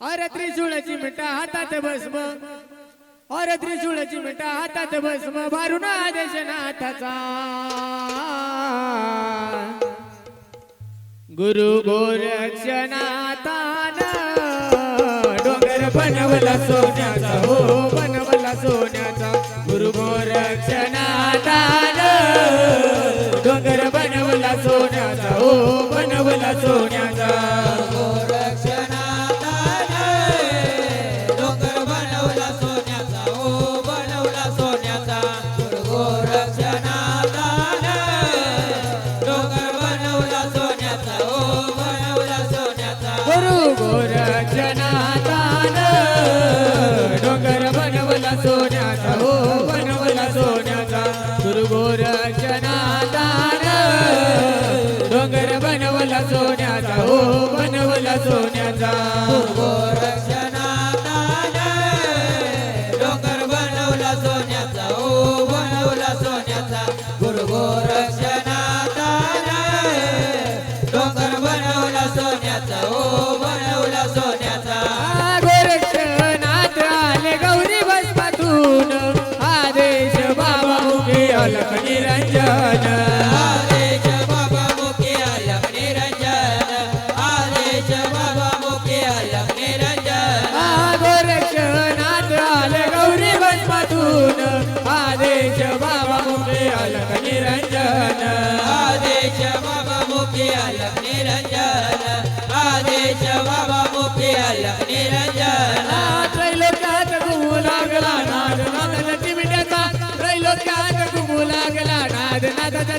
अरे त्रिशूळाची मिठा हातात भस्म. अरे त्रिशूळाची मिठा हातात भस्म. भारून आदेश नाथाचा. गुरु गोरक्षनाथान डोंगर बनवला सोन्याचा. हो बनवला দুর্গো घेऊन आदेश बाबा मुखे अलग निरंजन. आदेश बाबा मुखे अलग निरंजन. आदेश बाबा मुखे अलग निरंजन. त्रैलोक्यात घुमू लागला नाद नादाचा चिमट्याचा त्रैलोक्यात घुमू लागला नाद नादाचा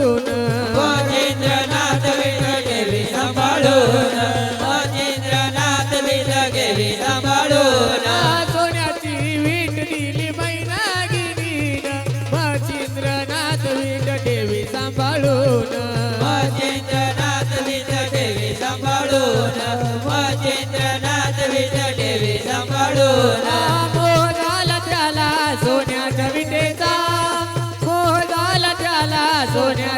સંભાળું ગોજેન્દ્રનાથ વિદ્યાગેરી સંભાળું ગોજેન્દ્રનાથ વિદ્યાગેરી સંભાળું સોન્યાची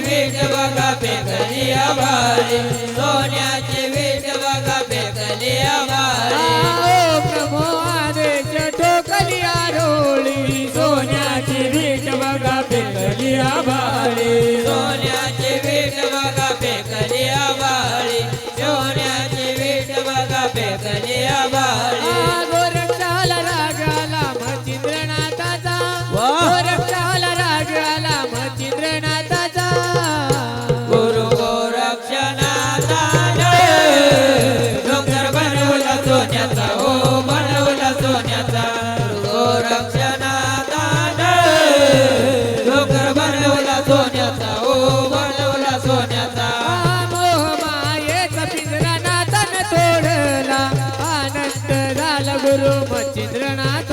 વીર જગત પે કરી આભારી મચિન્દ્રનાથ